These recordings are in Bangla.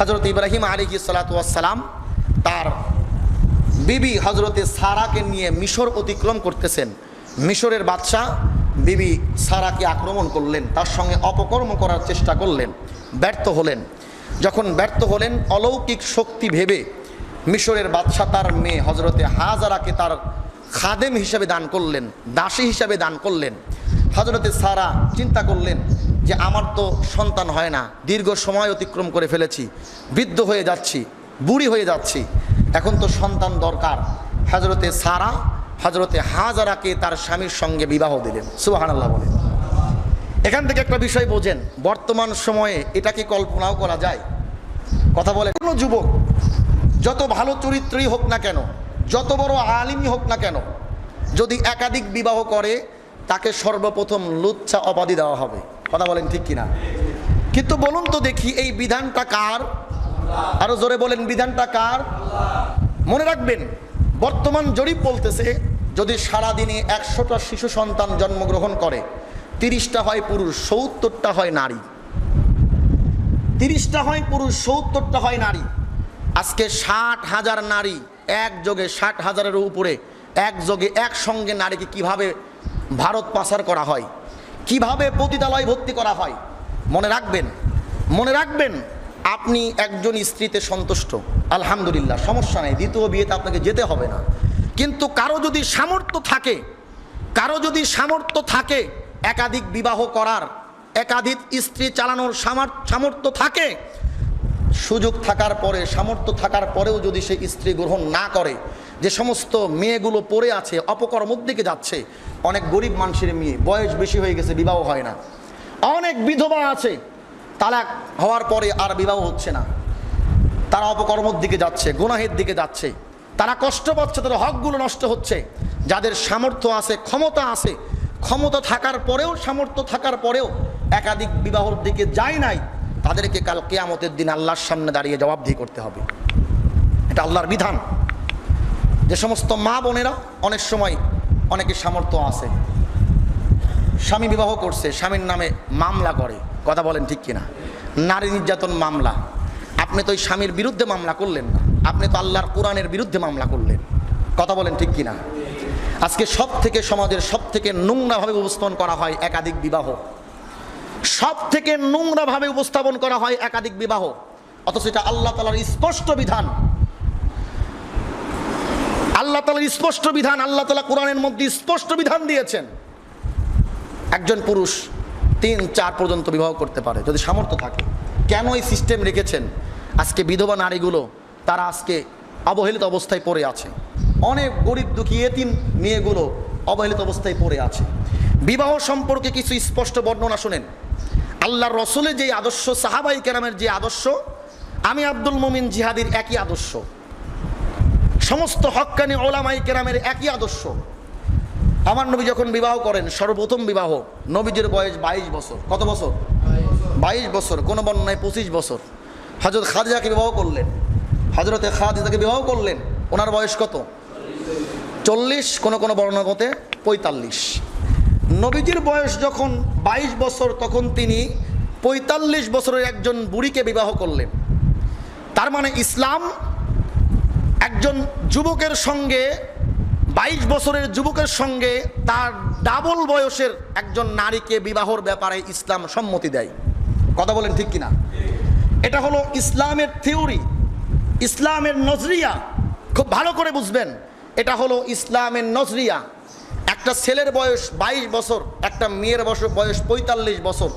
হজরত ইব্রাহিম আলী সালাতাম তার বিবি হজরতে সারাকে নিয়ে মিশর অতিক্রম করতেছেন। মিশরের বাদশাহ বিবি সারাকে আক্রমণ করলেন, তার সঙ্গে অপকর্ম করার চেষ্টা করলেন, ব্যর্থ হলেন। যখন ব্যর্থ হলেন, অলৌকিক শক্তি ভেবে মিশরের বাদশাহ তার মেয়ে হজরতে হাজারাকে তার খাদেম হিসাবে দান করলেন, দাসী হিসাবে দান করলেন। হজরতে সারা চিন্তা করলেন যে আমার তো সন্তান হয় না, দীর্ঘ সময় অতিক্রম করে ফেলেছি, বৃদ্ধ হয়ে যাচ্ছি, বুড়ি হয়ে যাচ্ছি, এখন তো সন্তান দরকার। হজরতে সারা হজরতে হাজারাকে তার স্বামীর সঙ্গে বিবাহ দিলেন সুবাহান আল্লাহ বলেন। এখান থেকে একটা বিষয় বোঝেন, বর্তমান সময়ে এটা কি কল্পনাও করা যায়। কথা বলে কোনো যুবক, যত ভালো চরিত্রই হোক না কেন, যত বড় আলিমই হোক না কেন, যদি একাধিক বিবাহ করে, তাকে সর্বপ্রথম লুচ্ছা অপাধি দেওয়া হবে। কথা বলেন ঠিক কিনা? কিন্তু বলুন তো দেখি, এই বিধানটা কার? আরও জোরে বলেন, বিধানটা কার? মনে রাখবেন, বর্তমান জরিপ বলতেছে, যদি সারাদিনে একশোটা শিশু সন্তান জন্মগ্রহণ করে, তিরিশটা হয় পুরুষ, সত্তরটা হয় নারী। তিরিশটা হয় পুরুষ, সত্তরটা হয় নারী। আজকে ষাট হাজার নারী এক যোগে ষাট হাজারের উপরে এক যোগে একসঙ্গে নারীকে কীভাবে ভারত পাচার করা হয়? কীভাবে পতিতালয় ভর্তি করা হয়? মনে রাখবেন মনে রাখবেন, আপনি একজন স্ত্রীতে সন্তুষ্ট। আলহামদুলিল্লাহ, সমস্যা নেই, দ্বিতীয় বিয়েতে আপনাকে যেতে হবে না। কিন্তু কারও যদি সামর্থ্য থাকে, কারও যদি সামর্থ্য থাকে একাধিক বিবাহ করার, একাধিক স্ত্রী চালানোর সামার- সামর্থ্য থাকে, সুযোগ থাকার পরে, সামর্থ্য থাকার পরেও যদি সে স্ত্রী গ্রহণ না করে যে সমস্ত মেয়েগুলো পড়ে আছে, অপকর্মর দিকে যাচ্ছে, অনেক গরিব মানুষের মেয়ে, বয়স বেশি হয়ে গেছে, বিবাহ হয় না। অনেক বিধবা আছে, তালাক হওয়ার পরে আর বিবাহ হচ্ছে না। তারা অপকর্মর দিকে যাচ্ছে, গুনাহের দিকে যাচ্ছে। তারা কষ্ট পাচ্ছে, তাদের হকগুলো নষ্ট হচ্ছে। যাদের সামর্থ্য আছে, ক্ষমতা আছে, ক্ষমতা থাকার পরেও, সামর্থ্য থাকার পরেও একাধিক বিবাহর দিকে যায় নাই, তাদেরকে কাল কেয়ামতের দিন আল্লাহর সামনে দাঁড়িয়ে জবাবদিহি করতে হবে। এটা আল্লাহর বিধান। যে সমস্ত মা বোনেরা অনেক সময় অনেকের সামর্থ্য আছে। স্বামী বিবাহ করছে, স্বামীর নামে মামলা করে। কথা বলেন ঠিক কিনা? নারী নির্যাতন মামলা। আপনি তো ওই স্বামীর বিরুদ্ধে মামলা করলেন না। আপনি তো আল্লাহর কোরআনের বিরুদ্ধে মামলা করলেন। কথা বলেন ঠিক কিনা? আজকে সব থেকে সমাজের সব থেকে নোংরাভাবে উপস্থাপন করা হয় একাধিক বিবাহ। সব থেকে নোংরাভাবে উপস্থাপন করা হয় একাধিক বিবাহ। অথচ এটা আল্লাহ তালার স্পষ্ট বিধান। আল্লাহ তালার স্পষ্ট বিধান, আল্লাহ তালা কোরআনের মধ্যে স্পষ্ট বিধান দিয়েছেন। একজন পুরুষ তিন, চার পর্যন্ত বিবাহ করতে পারে, যদি সামর্থ্য থাকে। কেন এই সিস্টেম রেখেছেন? আজকে বিধবা নারীগুলো, তারা আজকে অবহেলিত অবস্থায় পড়ে আছে। অনেক গরিব দুঃখী এতিম মেয়েগুলো অবহেলিত অবস্থায় পড়ে আছে। বিবাহ সম্পর্কে কিছু স্পষ্ট বর্ণনা শোনেন। আল্লাহর রসুলের যে আদর্শ, সাহাবাই কেরামের যে আদর্শ, আমি আব্দুল মমিন জিহাদির একই আদর্শ। সমস্ত হক্কানি ওলামাই কেরামের একই আদর্শ। আমার নবী যখন বিবাহ করেন, সর্বপ্রথম বিবাহ নবীজির বয়স বাইশ বছর। কত বছর? বাইশ বছর, কোনো বর্ণনায় পঁচিশ বছর। হজরত খাদিজাকে বিবাহ করলেন। হজরতে খাদিজাকে বিবাহ করলেন। ওনার বয়স কত? চল্লিশ, কোনো কোনো বর্ণনা মতে পঁয়তাল্লিশ। নবীজির বয়স যখন বাইশ বছর, তখন তিনি পঁয়তাল্লিশ বছরের একজন বুড়িকে বিবাহ করলেন। তার মানে ইসলাম একজন যুবকের সঙ্গে, বাইশ বছরের যুবকের সঙ্গে তার ডাবল বয়সের একজন নারীকে বিবাহর ব্যাপারে ইসলাম সম্মতি দেয়। কথা বলেন ঠিক কিনা? এটা হলো ইসলামের থিওরি। ইসলামের নজরিয়া, খুব ভালো করে বুঝবেন, এটা হলো ইসলামের নজরিয়া। একটা ছেলের বয়স বাইশ বছর, একটা মেয়ের বয়স বয়স পঁয়তাল্লিশ বছর।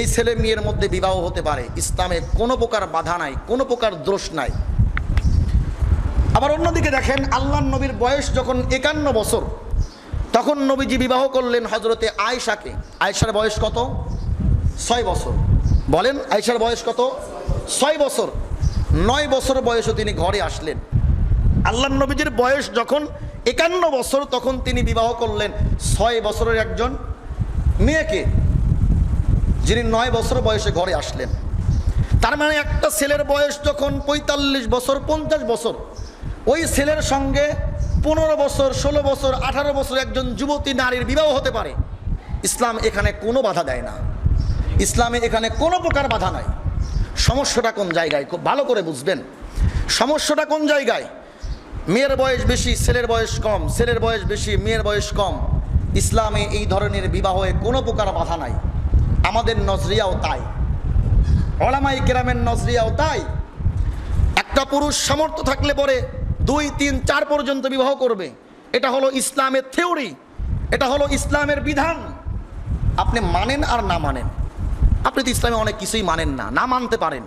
এই ছেলে মেয়ের মধ্যে বিবাহ হতে পারে। ইসলামে কোনো প্রকার বাধা নাই, কোনো প্রকার দোষ নাই। আবার অন্যদিকে দেখেন আল্লাহ নবীর বয়স যখন একান্ন বছর, তখন নবীজি বিবাহ করলেন হজরতে আয়সাকে আয়সার বয়স কত? ছয় বছর। বলেন আয়সার বয়স কত? ছয় বছর। নয় বছর বয়সে তিনি ঘরে আসলেন। আল্লাহ নবীজির বয়স যখন একান্ন বছর, তখন তিনি বিবাহ করলেন। ছয় বছরের একজন মেয়েকে, যিনি নয় বছর বয়সে ঘরে আসলেন। তার মানে একটা ছেলের বয়স যখন পঁয়তাল্লিশ বছর, পঞ্চাশ বছর ওই ছেলের সঙ্গে পনেরো বছর, ষোলো বছর, আঠারো বছর একজন যুবতী নারীর বিবাহ হতে পারে। ইসলাম এখানে কোনো বাধা দেয় না। ইসলামে এখানে কোনো প্রকার বাধা নাই। সমস্যাটা কোন জায়গায়? খুব ভালো করে বুঝবেন। সমস্যাটা কোন জায়গায়? মেয়ের বয়স বেশি, ছেলের বয়স কম, ছেলের বয়স বেশি, মেয়ের বয়স কম। ইসলামে এই ধরনের বিবাহে কোনো প্রকার বাধা নাই। আমাদের নজরিয়াও তাই। ওলামাই কেরামের নজরিয়াও তাই। একটা পুরুষ সামর্থ্য থাকলে পরে দুই, তিন, চার পর্যন্ত বিবাহ করবে। এটা হলো ইসলামের থিওরি। এটা হলো ইসলামের বিধান। আপনি মানেন আর না মানেন। আপনি তো ইসলামে অনেক কিছুই মানেন না না মানতে পারেন।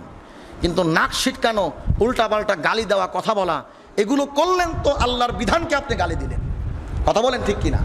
কিন্তু নাক ছিটকানো, উল্টাপাল্টা গালি দেওয়া, কথা বলা, এগুলো করলেন তো আল্লাহর বিধানকে আপনি গালি দিলেন। কথা বলেন ঠিক কিনা?